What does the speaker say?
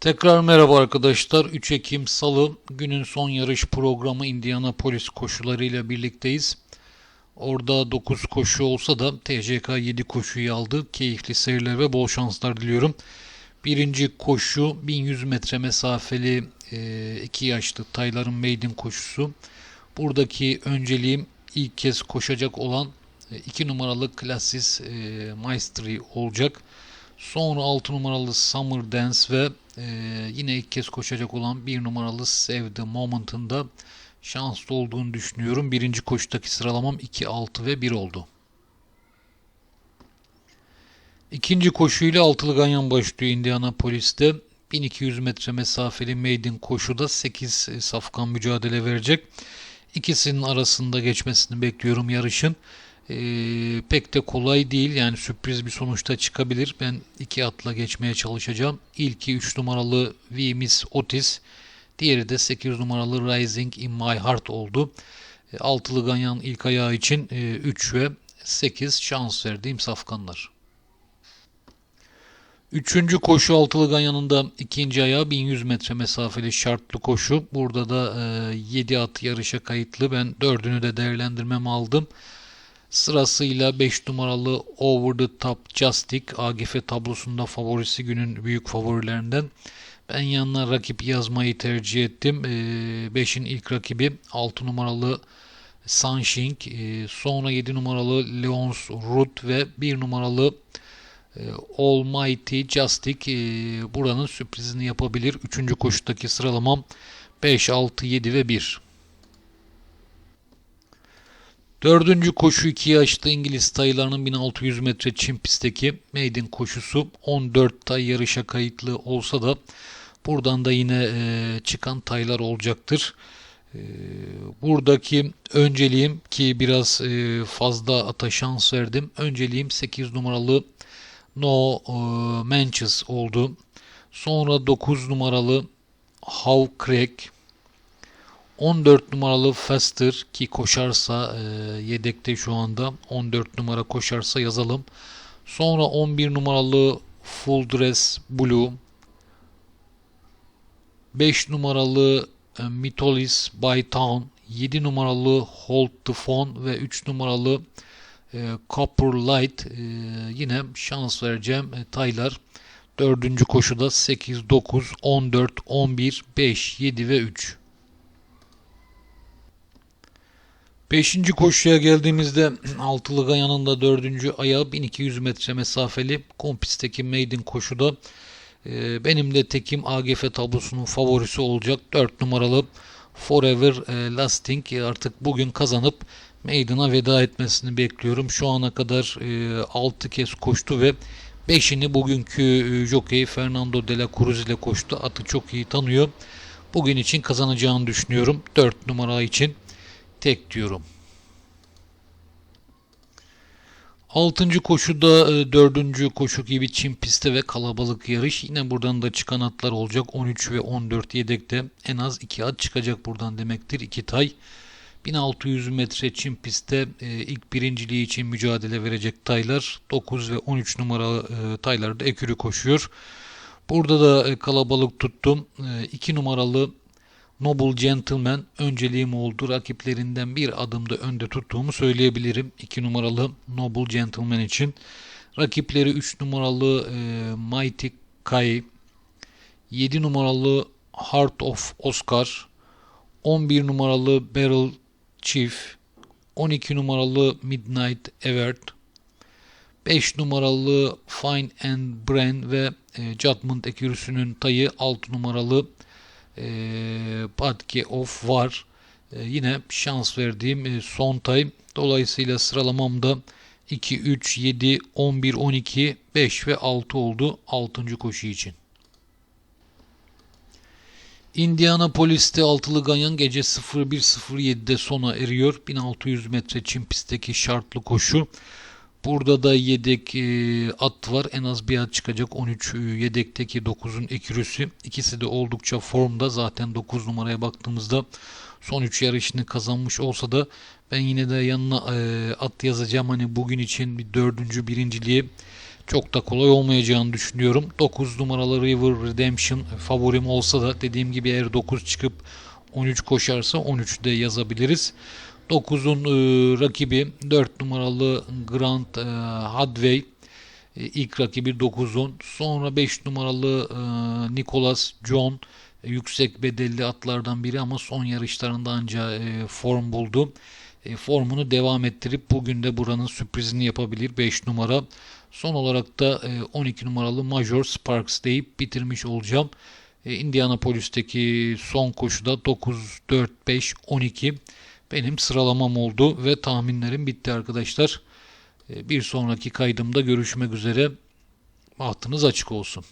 Tekrar merhaba arkadaşlar. 3 Ekim Salı günün son yarış programı Indianapolis koşularıyla birlikteyiz. Orada 9 koşu olsa da TCK 7 koşuyu aldı. Keyifli seyirler ve bol şanslar diliyorum. Birinci koşu 1100 metre mesafeli 2 yaşlı Tayların Maiden koşusu. Buradaki önceliğim ilk kez koşacak olan 2 numaralı Klasis e, Maestri olacak. Sonra 6 numaralı Summer Dance ve e, yine ilk kez koşacak olan 1 numaralı Save the Moment'ın da şanslı olduğunu düşünüyorum. Birinci koşudaki sıralamam 2, 6 ve 1 oldu. İkinci koşuyla altılı ganyan başlıyor Indianapolis'te. 1200 metre mesafeli maiden koşuda 8 safkan mücadele verecek. İkisinin arasında geçmesini bekliyorum yarışın. Ee, pek de kolay değil yani sürpriz bir sonuçta çıkabilir. Ben iki atla geçmeye çalışacağım. İlki 3 numaralı V Miss Otis. Diğeri de 8 numaralı Rising in My Heart oldu. E, altılı ganyan ilk ayağı için e, 3 ve 8 şans verdiğim safkanlar. Üçüncü koşu altılı ganyanında ikinci ayağı 1100 metre mesafeli şartlı koşu. Burada da e, 7 at yarışa kayıtlı. Ben dördünü de değerlendirmem aldım. Sırasıyla 5 numaralı Over the Top Justic AGF tablosunda favorisi günün büyük favorilerinden. Ben yanına rakip yazmayı tercih ettim. 5'in ilk rakibi 6 numaralı Sunshine, sonra 7 numaralı Leons Root ve 1 numaralı Almighty Justic buranın sürprizini yapabilir. Üçüncü koşudaki sıralamam 5, 6, 7 ve 1. Dördüncü koşu 2 yaşlı İngiliz taylarının 1600 metre çim pistteki maiden koşusu 14 tay yarışa kayıtlı olsa da buradan da yine e, çıkan taylar olacaktır. E, buradaki önceliğim ki biraz e, fazla ata şans verdim. Önceliğim 8 numaralı No e, Manches oldu. Sonra 9 numaralı How Crack 14 numaralı Faster ki koşarsa e, yedekte şu anda 14 numara koşarsa yazalım. Sonra 11 numaralı Full Dress Blue 5 numaralı e, Mitolis By Town 7 numaralı Hold the Phone ve 3 numaralı e, Copper Light e, yine şans vereceğim e, taylar. Dördüncü koşuda 8, 9, 14, 11, 5, 7 ve 3. Beşinci koşuya geldiğimizde altılı gayanın da dördüncü ayağı 1200 metre mesafeli kompisteki maiden koşuda e, benim de tekim AGF tablosunun favorisi olacak 4 numaralı Forever e, Lasting artık bugün kazanıp Maiden'a veda etmesini bekliyorum. Şu ana kadar e, 6 kez koştu ve 5'ini bugünkü e, jockey Fernando de la Cruz ile koştu. Atı çok iyi tanıyor. Bugün için kazanacağını düşünüyorum. 4 numara için tek diyorum. Altıncı koşuda e, dördüncü koşu gibi çim pistte ve kalabalık yarış. Yine buradan da çıkan atlar olacak. 13 ve 14 yedekte en az 2 at çıkacak buradan demektir. 2 tay. 1600 metre çim pistte e, ilk birinciliği için mücadele verecek taylar. 9 ve 13 numara e, taylar da ekürü koşuyor. Burada da kalabalık tuttum. 2 e, numaralı Noble Gentleman önceliğim oldu. Rakiplerinden bir adımda önde tuttuğumu söyleyebilirim. 2 numaralı Noble Gentleman için. Rakipleri 3 numaralı e, Mighty Kai, 7 numaralı Heart of Oscar, 11 numaralı Barrel Chief, 12 numaralı Midnight Evert, 5 numaralı Fine and Brand ve e, Judgment Accuracy'nin tayı 6 numaralı e, Padke of var. E, yine şans verdiğim e, son tay. Dolayısıyla sıralamamda 2, 3, 7, 11, 12, 5 ve 6 oldu 6. koşu için. Indianapolis'te altılı ganyan gece 01.07'de sona eriyor. 1600 metre çim pistteki şartlı koşu. Burada da yedek e, at var. En az bir at çıkacak. 13 e, yedekteki 9'un ekürüsü. İkisi de oldukça formda. Zaten 9 numaraya baktığımızda son 3 yarışını kazanmış olsa da ben yine de yanına e, at yazacağım. Hani bugün için bir dördüncü birinciliği çok da kolay olmayacağını düşünüyorum. 9 numaralı River Redemption favorim olsa da dediğim gibi eğer 9 çıkıp 13 koşarsa 13 de yazabiliriz. 9'un e, rakibi 4 numaralı Grand e, Hadway. E, ilk rakibi 9'un. Sonra 5 numaralı e, Nicholas John. E, yüksek bedelli atlardan biri ama son yarışlarında anca e, form buldu. E, formunu devam ettirip bugün de buranın sürprizini yapabilir 5 numara. Son olarak da e, 12 numaralı Major Sparks deyip bitirmiş olacağım. E, Indianapolis'teki son koşuda 9, 4, 5, 12 benim sıralamam oldu ve tahminlerim bitti arkadaşlar. E, Bir sonraki kaydımda görüşmek üzere. Bahtınız açık olsun.